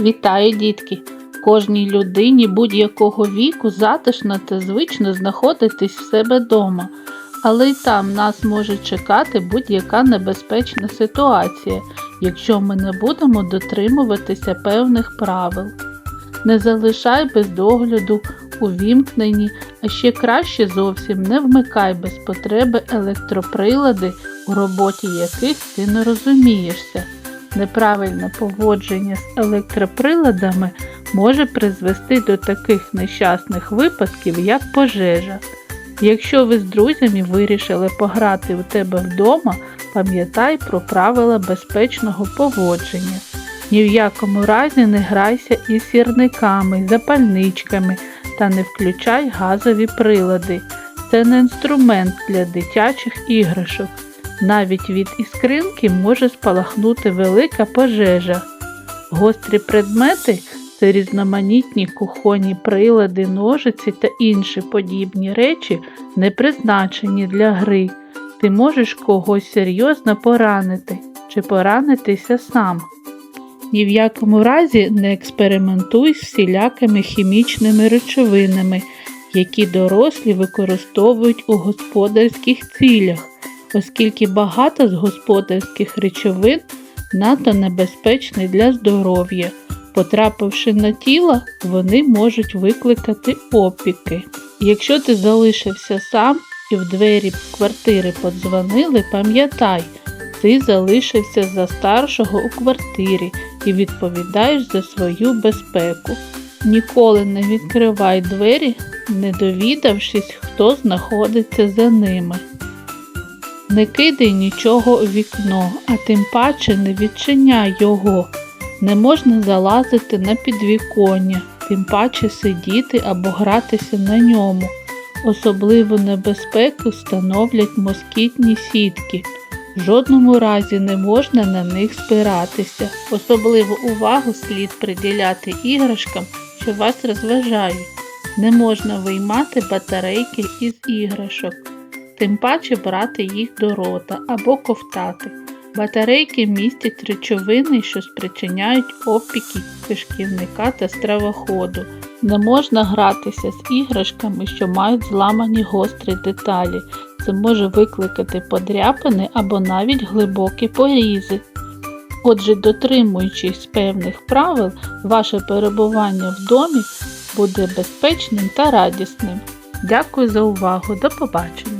Вітаю, дітки! Кожній людині будь-якого віку затишно та звично знаходитись в себе вдома, але й там нас може чекати будь-яка небезпечна ситуація, якщо ми не будемо дотримуватися певних правил. Не залишай без догляду увімкнені, а ще краще зовсім не вмикай без потреби електроприлади, у роботі яких ти не розумієшся. Неправильне поводження з електроприладами може призвести до таких нещасних випадків, як пожежа. Якщо ви з друзями вирішили пограти у тебе вдома, пам'ятай про правила безпечного поводження. Ні в якому разі не грайся із сірниками, запальничками та не включай газові прилади. Це не інструмент для дитячих іграшок. Навіть від іскринки може спалахнути велика пожежа. Гострі предмети це різноманітні кухонні прилади, ножиці та інші подібні речі, не призначені для гри. Ти можеш когось серйозно поранити чи поранитися сам. Ні в якому разі не експериментуй з всілякими хімічними речовинами, які дорослі використовують у господарських цілях оскільки багато з господарських речовин надто небезпечні для здоров'я. Потрапивши на тіло, вони можуть викликати опіки. Якщо ти залишився сам і в двері квартири подзвонили, пам'ятай, ти залишився за старшого у квартирі і відповідаєш за свою безпеку. Ніколи не відкривай двері, не довідавшись, хто знаходиться за ними. Не кидай нічого у вікно, а тим паче не відчиняй його. Не можна залазити на підвіконня, тим паче сидіти або гратися на ньому. Особливу небезпеку становлять москітні сітки. В жодному разі не можна на них спиратися. Особливу увагу слід приділяти іграшкам, що вас розважають. Не можна виймати батарейки із іграшок тим паче брати їх до рота або ковтати. Батарейки містять речовини, що спричиняють опіки кишківника та стравоходу. Не можна гратися з іграшками, що мають зламані гострі деталі. Це може викликати подряпини або навіть глибокі порізи. Отже, дотримуючись певних правил, ваше перебування в домі буде безпечним та радісним. Дякую за увагу. До побачення!